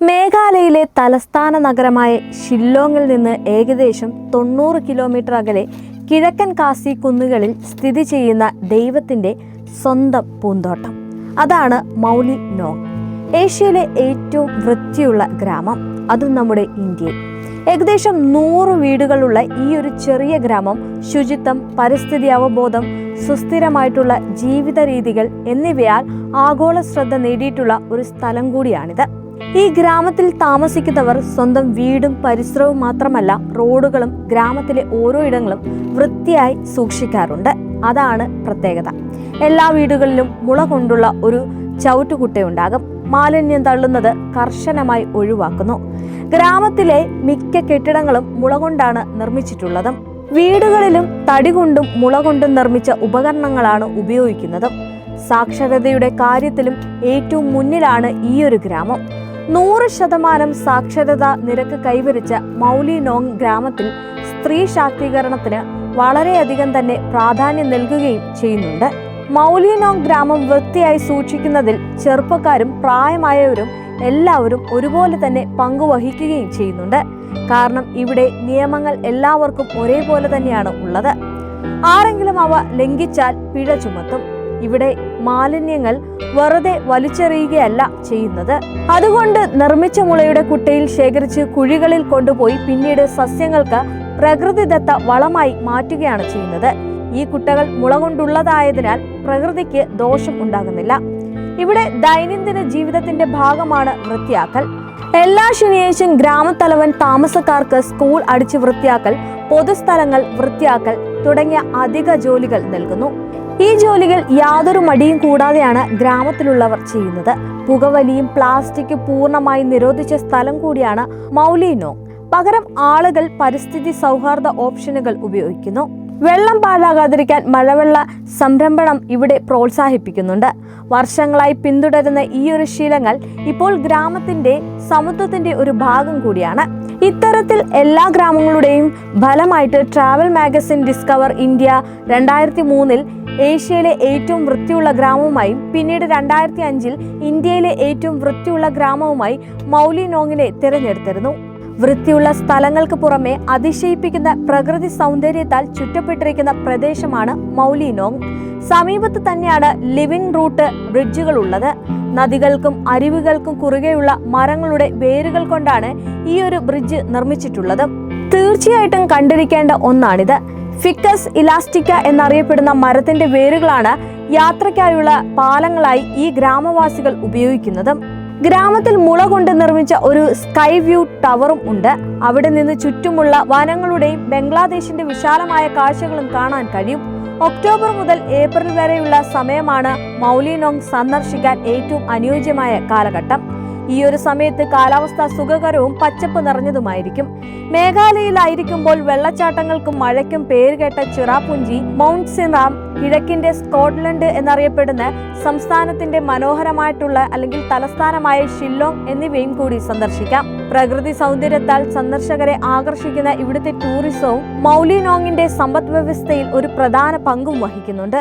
മേഘാലയയിലെ തലസ്ഥാന നഗരമായ ഷില്ലോങ്ങിൽ നിന്ന് ഏകദേശം തൊണ്ണൂറ് കിലോമീറ്റർ അകലെ കിഴക്കൻ കാസി കുന്നുകളിൽ സ്ഥിതി ചെയ്യുന്ന ദൈവത്തിന്റെ സ്വന്തം പൂന്തോട്ടം. അതാണ് മൗലി നോങ്. ഏഷ്യയിലെ ഏറ്റവും വൃത്തിയുള്ള ഗ്രാമം. അതും നമ്മുടെ ഇന്ത്യയിൽ. ഏകദേശം നൂറ് വീടുകളുള്ള ഈ ഒരു ചെറിയ ഗ്രാമം ശുചിത്വം പരിസ്ഥിതി അവബോധം സുസ്ഥിരമായിട്ടുള്ള ജീവിത രീതികൾ എന്നിവയാൽ ആഗോള ശ്രദ്ധ നേടിയിട്ടുള്ള ഒരു സ്ഥലം കൂടിയാണിത്. ഈ ഗ്രാമത്തിൽ താമസിക്കുന്നവർ സ്വന്തം വീടും പരിസരവും മാത്രമല്ല റോഡുകളും ഗ്രാമത്തിലെ ഓരോ ഇടങ്ങളും വൃത്തിയായി സൂക്ഷിക്കാറുണ്ട്. അതാണ് പ്രത്യേകത. എല്ലാ വീടുകളിലും മുള കൊണ്ടുള്ള ഒരു ചവിട്ടുകുട്ടയുണ്ടാകും. മാലിന്യം തള്ളുന്നത് കർശനമായി ഒഴിവാക്കുന്നു. ഗ്രാമത്തിലെ മിക്ക കെട്ടിടങ്ങളും മുള കൊണ്ടാണ് നിർമ്മിച്ചിട്ടുള്ളതും. വീടുകളിലും തടി കൊണ്ടും മുള കൊണ്ടും നിർമ്മിച്ച ഉപകരണങ്ങളാണ് ഉപയോഗിക്കുന്നതും. സാക്ഷരതയുടെ കാര്യത്തിലും ഏറ്റവും മുന്നിലാണ് ഈ ഒരു ഗ്രാമം. നൂറ് ശതമാനം സാക്ഷരത നിരക്ക് കൈവരിച്ച മൗലിനോങ് ഗ്രാമത്തിൽ സ്ത്രീ ശാക്തീകരണത്തിന് വളരെയധികം തന്നെ പ്രാധാന്യം നൽകുകയും ചെയ്യുന്നുണ്ട്. മൗലിനോങ് ഗ്രാമം വൃത്തിയായി സൂക്ഷിക്കുന്നതിൽ ചെറുപ്പക്കാരും പ്രായമായവരും എല്ലാവരും ഒരുപോലെ തന്നെ പങ്കുവഹിക്കുകയും ചെയ്യുന്നുണ്ട്. കാരണം ഇവിടെ നിയമങ്ങൾ എല്ലാവർക്കും ഒരേപോലെ തന്നെയാണ് ഉള്ളത്. ആരെങ്കിലും അവ ലംഘിച്ചാൽ പിഴ ചുമത്തും. ഇവിടെ മാലിന്യങ്ങൾ വെറുതെ വലിച്ചെറിയുകയല്ല ചെയ്യുന്നത്. അതുകൊണ്ട് നിർമ്മിച്ച മുളയുടെ കുട്ടയിൽ ശേഖരിച്ച് കുഴികളിൽ കൊണ്ടുപോയി പിന്നീട് സസ്യങ്ങൾക്ക് പ്രകൃതിദത്ത വളമായി മാറ്റുകയാണ് ചെയ്യുന്നത്. ഈ കുട്ടകൾ മുള കൊണ്ടുള്ളതായതിനാൽ പ്രകൃതിക്ക് ദോഷം ഉണ്ടാകുന്നില്ല. ഇവിടെ ദൈനംദിന ജീവിതത്തിന്റെ ഭാഗമാണ് വൃത്തിയാക്കൽ. എല്ലാ ശനിയാഴ്ചയും ഗ്രാമത്തലവൻ താമസക്കാർക്ക് സ്കൂൾ അടിച്ച് വൃത്തിയാക്കൽ പൊതുസ്ഥലങ്ങൾ വൃത്തിയാക്കൽ തുടങ്ങിയ അധിക ജോലികൾ നൽകുന്നു. ഈ ജോലികൾ യാതൊരു മടിയും കൂടാതെയാണ് ഗ്രാമത്തിലുള്ളവർ ചെയ്യുന്നത്. പുകവലിയും പ്ലാസ്റ്റിക് പൂർണമായി നിരോധിച്ച സ്ഥലം കൂടിയാണ് മൗലിനോ. പകരം ആളുകൾ പരിസ്ഥിതി സൗഹാർദ്ദ ഓപ്ഷനുകൾ ഉപയോഗിക്കുന്നു. വെള്ളം പാഴാകാതിരിക്കാൻ മഴവെള്ള സംരംഭണം ഇവിടെ പ്രോത്സാഹിപ്പിക്കുന്നുണ്ട്. വർഷങ്ങളായി പിന്തുടരുന്ന ഈ ഒരു ശീലങ്ങൾ ഇപ്പോൾ ഗ്രാമത്തിന്റെ സമുദ്രത്തിന്റെ ഒരു ഭാഗം കൂടിയാണ്. ഇത്തരത്തിൽ എല്ലാ ഗ്രാമങ്ങളുടെയും ഫലമായിട്ട് ട്രാവൽ മാഗസിൻ ഡിസ്കവർ ഇന്ത്യ രണ്ടായിരത്തി മൂന്നിൽ ഏഷ്യയിലെ ഏറ്റവും വൃത്തിയുള്ള ഗ്രാമവുമായും പിന്നീട് രണ്ടായിരത്തി അഞ്ചിൽ ഇന്ത്യയിലെ ഏറ്റവും വൃത്തിയുള്ള ഗ്രാമവുമായി മൗലിനോങ്ങിനെ തിരഞ്ഞെടുത്തിരുന്നു. വൃത്തിയുള്ള സ്ഥലങ്ങൾക്ക് പുറമെ അതിശയിപ്പിക്കുന്ന പ്രകൃതി സൗന്ദര്യത്താൽ ചുറ്റപ്പെട്ടിരിക്കുന്ന പ്രദേശമാണ് മൗലിനോങ്. സമീപത്ത് തന്നെയാണ് ലിവിംഗ് റൂട്ട് ബ്രിഡ്ജുകൾ ഉള്ളത് നദികൾക്കും അരുവികൾക്കും കുറുകെയുള്ള മരങ്ങളുടെ വേരുകൾ കൊണ്ടാണ് ഈ ഒരു ബ്രിഡ്ജ് നിർമ്മിച്ചിട്ടുള്ളത്. തീർച്ചയായിട്ടും കണ്ടിരിക്കേണ്ട ഒന്നാണിത്. ഫിക്കസ് ഇലാസ്റ്റിക്ക എന്നറിയപ്പെടുന്ന മരത്തിന്റെ വേരുകളാണ് യാത്രയ്ക്കായുള്ള പാലങ്ങളായി ഈ ഗ്രാമവാസികൾ ഉപയോഗിക്കുന്നതും. ഗ്രാമത്തിൽ മുള കൊണ്ട് നിർമ്മിച്ച ഒരു സ്കൈ വ്യൂ ടവറും ഉണ്ട്. അവിടെ നിന്ന് ചുറ്റുമുള്ള വനങ്ങളുടെയും ബംഗ്ലാദേശിന്റെ വിശാലമായ കാഴ്ചകളും കാണാൻ കഴിയും. ഒക്ടോബർ മുതൽ ഏപ്രിൽ വരെയുള്ള സമയമാണ് മൗലിനോങ് സന്ദർശിക്കാൻ ഏറ്റവും അനുയോജ്യമായ കാലഘട്ടം. ഈ ഒരു സമയത്ത് കാലാവസ്ഥ സുഖകരവും പച്ചപ്പ് നിറഞ്ഞതുമായിരിക്കും. മേഘാലയയിലായിരിക്കുമ്പോൾ വെള്ളച്ചാട്ടങ്ങൾക്കും മഴയ്ക്കും പേരുകേട്ട ചിറാപുഞ്ചി മൗണ്ട് സിറാം കിഴക്കിന്റെ സ്കോട്ട്ലൻഡ് എന്നറിയപ്പെടുന്ന സംസ്ഥാനത്തിന്റെ മനോഹരമായിട്ടുള്ള അല്ലെങ്കിൽ തലസ്ഥാനമായ ഷില്ലോങ് എന്നിവയും കൂടി സന്ദർശിക്കാം. പ്രകൃതി സൗന്ദര്യത്താൽ സന്ദർശകരെ ആകർഷിക്കുന്ന ഇവിടുത്തെ ടൂറിസവും മൗലിനോങ്ങിന്റെ സമ്പദ് വ്യവസ്ഥയിൽ ഒരു പ്രധാന പങ്കും വഹിക്കുന്നുണ്ട്.